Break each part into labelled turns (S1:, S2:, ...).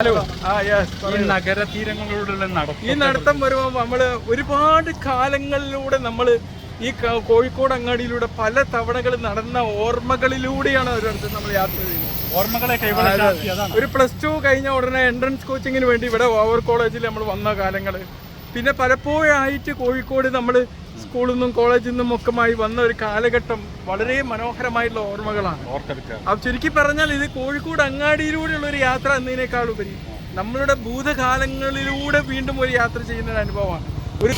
S1: Hello
S2: ആ yes
S1: ഈ നഗര തീരങ്ങളിലൂടെയുള്ള
S2: ഈ
S1: നടത്തം
S2: നടത്തം വരുമ്പോൾ നമ്മൾ ഒരുപാട് കാലങ്ങളിലൂടെ നമ്മൾ ഈ കോഴിക്കോട് അങ്ങാടിയിലൂടെ പല തവണകൾ നടന്ന ഓർമ്മകളിലൂടെയാണ് ഒരിടത്ത് നമ്മൾ യാത്ര ചെയ്യുന്നത്
S1: ഓർമ്മകളെ
S2: ഒരു പ്ലസ് ടു കഴിഞ്ഞ ഉടനെ എൻട്രൻസ് കോച്ചിങ്ങിന് വേണ്ടി ഇവിടെ ഓവർ കോളേജിൽ നമ്മൾ വന്ന കാലങ്ങൾ പിന്നെ പലപ്പോഴായിട്ട് കോഴിക്കോട് നമ്മൾ സ്കൂളിൽ നിന്നും കോളേജിൽ നിന്നും ഒക്കെമായി വന്ന ഒരു കാലഘട്ടം വളരെ മനോഹരമായിട്ടുള്ള ഓർമ്മകളാണ്. അപ്പൊ ചുരുക്കി പറഞ്ഞാൽ ഇത് കോഴിക്കോട് അങ്ങാടിയിലൂടെയുള്ള ഒരു യാത്ര എന്നതിനേക്കാൾ ഉപരി നമ്മളുടെ ഭൂതകാലങ്ങളിലൂടെ വീണ്ടും ഒരു യാത്ര ചെയ്യുന്ന ഒരു അനുഭവമാണ്. ഒരു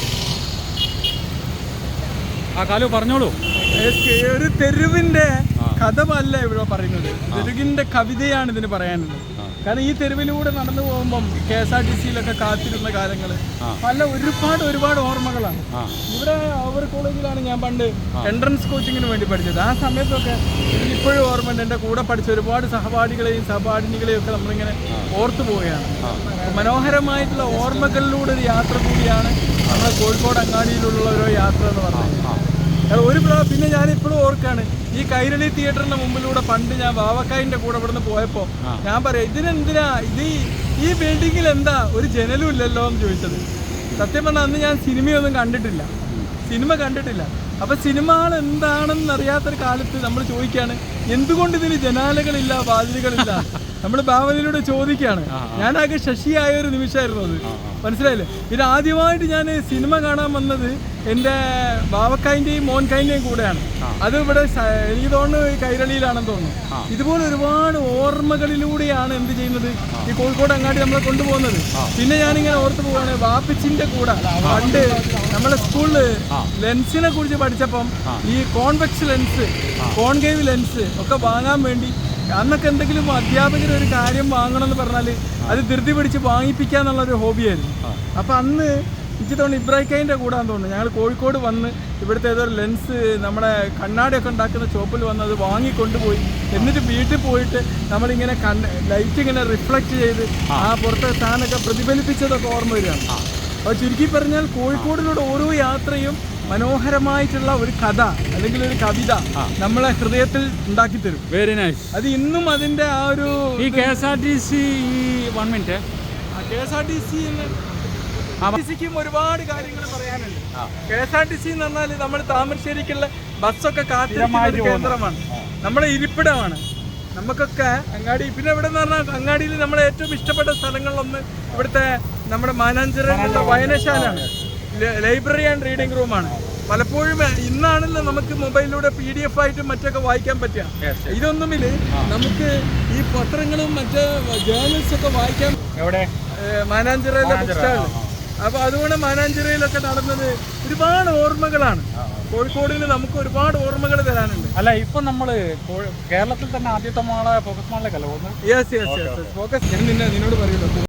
S1: ആ കാലം പറഞ്ഞോളൂ.
S2: ഒരു തെരുവിന്റെ കഥമല്ല ഇവിടെ പറയുന്നത്. തെരുവിന്റെ കവിതയാണ് ഇതിന് പറയാനുള്ളത്. കാരണം ഈ തെരുവിലൂടെ നടന്നു പോകുമ്പം കെ എസ് ആർ ടി സിയിലൊക്കെ കാത്തിരുന്ന കാലങ്ങൾ പല ഒരുപാട് ഒരുപാട് ഓർമ്മകളാണ്. ഇവിടെ അവർ കോളേജിലാണ് ഞാൻ പണ്ട് എൻട്രൻസ് കോച്ചിങ്ങിന് വേണ്ടി പഠിച്ചത്. ആ സമയത്തൊക്കെ ഇപ്പോഴും ഓർമ്മയുണ്ട് എന്റെ കൂടെ പഠിച്ച ഒരുപാട് സഹപാഠികളെയും സഹപാഠിനികളെയും ഒക്കെ നമ്മളിങ്ങനെ ഓർത്തു പോവുകയാണ്. മനോഹരമായിട്ടുള്ള ഓർമ്മകളിലൂടെ ഒരു യാത്ര കൂടിയാണ് നമ്മുടെ കോഴിക്കോട് അങ്ങാടിയിലുള്ള ഒരു യാത്ര എന്ന് കാരണം ഒരു പ്രാ- ഇപ്പോഴും ഓർക്കാണ്. ഈ കൈരളി തിയേറ്ററിന്റെ മുമ്പിലൂടെ പണ്ട് ഞാൻ വാവക്കായിന്റെ കൂടെ ഇവിടുന്ന് പോയപ്പോ ഞാൻ പറയാം ഇതിനെന്തിനാ? ഇത് ഈ- ബിൽഡിങ്ങിൽ എന്താ? ഒരു ജനലും ഇല്ലല്ലോ എന്ന് ചോദിച്ചത്. സത്യം പറഞ്ഞാൽ അന്ന് ഞാൻ സിനിമയൊന്നും കണ്ടിട്ടില്ല. സിനിമ കണ്ടിട്ടില്ല. അപ്പൊ സിനിമകൾ എന്താണെന്ന് അറിയാത്തൊരു കാലത്ത് നമ്മൾ ചോദിക്കാണ് എന്തുകൊണ്ട് ഇതിന് ജനാലകളില്ല വാതിലുകളില്ല? നമ്മൾ ഭാവനയിലൂടെ ചോദിക്കുകയാണ്. ഞാനാകെ ശശിയായ ഒരു നിമിഷമായിരുന്നു അത്. മനസ്സിലായില്ലേ? പിന്നെ ആദ്യമായിട്ട് ഞാൻ സിനിമ കാണാൻ വന്നത് എന്റെ ബാവക്കായിന്റെയും മോൻകായന്റെയും കൂടെയാണ്. അത് ഇവിടെ എനിക്ക് തോന്നുന്നു ഈ കൈരളിയിലാണെന്ന് തോന്നുന്നു. ഇതുപോലെ ഒരുപാട് ഓർമ്മകളിലൂടെയാണ് എന്ത് ചെയ്യുന്നത്? ഈ കോഴിക്കോട് അങ്ങാടി നമ്മളെ കൊണ്ടുപോകുന്നത്. പിന്നെ ഞാനിങ്ങനെ ഓർത്ത് പോവാണ് വാപ്പിച്ചിന്റെ കൂടെ. പണ്ട് നമ്മളെ സ്കൂളിൽ ലെൻസിനെ കുറിച്ച് പഠിച്ചപ്പം ഈ കോൺവെക്സ് ലെൻസ് കോൺകേവ് ലെൻസ് ഒക്കെ വാങ്ങാൻ വേണ്ടി അന്നൊക്കെ എന്തെങ്കിലും അധ്യാപകർ ഒരു കാര്യം വാങ്ങണം എന്ന് പറഞ്ഞാൽ അത് ധൃതി പിടിച്ച് വാങ്ങിപ്പിക്കുക ഒരു ഹോബിയായിരുന്നു അപ്പൊ അന്ന് എനിക്ക് തോന്നുന്നു ഇബ്രാഹിക്കൈന്റെ കൂടാന്ന് തോന്നുന്നു. ഞങ്ങൾ കോഴിക്കോട് വന്ന് ഇവിടുത്തെ ഏതോ ഒരു ലെൻസ് നമ്മുടെ കണ്ണാടിയൊക്കെ ഉണ്ടാക്കുന്ന ഷോപ്പിൽ വന്ന് അത് വാങ്ങിക്കൊണ്ടുപോയി. എന്നിട്ട് വീട്ടിൽ പോയിട്ട് നമ്മളിങ്ങനെ കണ്ണ് ലൈറ്റ് ഇങ്ങനെ റിഫ്ലക്റ്റ് ചെയ്ത് ആ. പുറത്തെ സാധനമൊക്കെ പ്രതിഫലിപ്പിച്ചതൊക്കെ ഓർമ്മ വരികയാണ്. അപ്പോൾ ചുരുക്കി പറഞ്ഞാൽ കോഴിക്കോടിലൂടെ ഓരോ യാത്രയും മനോഹരമായിട്ടുള്ള ഒരു കഥ അല്ലെങ്കിൽ ഒരു കവിത നമ്മളെ ഹൃദയത്തിൽ ഉണ്ടാക്കി തരും.
S1: വെരി നൈസ്
S2: അത് ഇന്നും അതിന്റെ ആ ഒരു
S1: ഈ K S R T C ഈ one minute
S2: K S R T C സിക്കും ഒരുപാട് കാര്യങ്ങൾ പറയാനുണ്ട്. K S R T C എന്ന് പറഞ്ഞാൽ നമ്മൾ താമരശ്ശേരിക്കുള്ള ബസ്സൊക്കെ കാത്തിരിക്കുന്ന കേന്ദ്രമാണ്. നമ്മുടെ ഇരിപ്പിടമാണ്. നമുക്കൊക്കെ അങ്ങാടി പിന്നെ ഇവിടെ എന്ന് പറഞ്ഞാൽ അങ്ങാടിയിൽ നമ്മളെ ഏറ്റവും ഇഷ്ടപ്പെട്ട സ്ഥലങ്ങളിലൊന്ന് ഇവിടുത്തെ നമ്മുടെ മാനാഞ്ചിറ വായനശാലയാണ്. ലൈബ്രറി ആൻഡ് റീഡിംഗ് റൂമാണ് പലപ്പോഴും ഇന്നാണല്ലോ നമുക്ക് മൊബൈലിലൂടെ പി ഡി എഫ് ആയിട്ടും മറ്റൊക്കെ വായിക്കാൻ പറ്റുക. ഇതൊന്നുമില്ല നമുക്ക് ഈ പത്രങ്ങളും മറ്റ് ജേർണൽസ് ഒക്കെ വായിക്കാൻ
S1: എവിടെ?
S2: മാനാഞ്ചിറയിലെ പുസ്തകങ്ങൾ അപ്പൊ അതുകൊണ്ട് മാനാഞ്ചിറയിലൊക്കെ നടന്നത് ഒരുപാട് ഓർമ്മകളാണ്. കോഴിക്കോടിന് നമുക്ക് ഒരുപാട് ഓർമ്മകൾ തരാനുണ്ട്
S1: അല്ല ഇപ്പൊ നമ്മൾ കേരളത്തിൽ തന്നെ ആദ്യത്തെ മാളെ ഫോക്കസ് മാളിലേക്കല്ല
S2: യെസ് യെസ് യെസ് ഫോക്കസ് ഞാൻ നിന്നെ നിന്നോട് പറയുള്ളൂ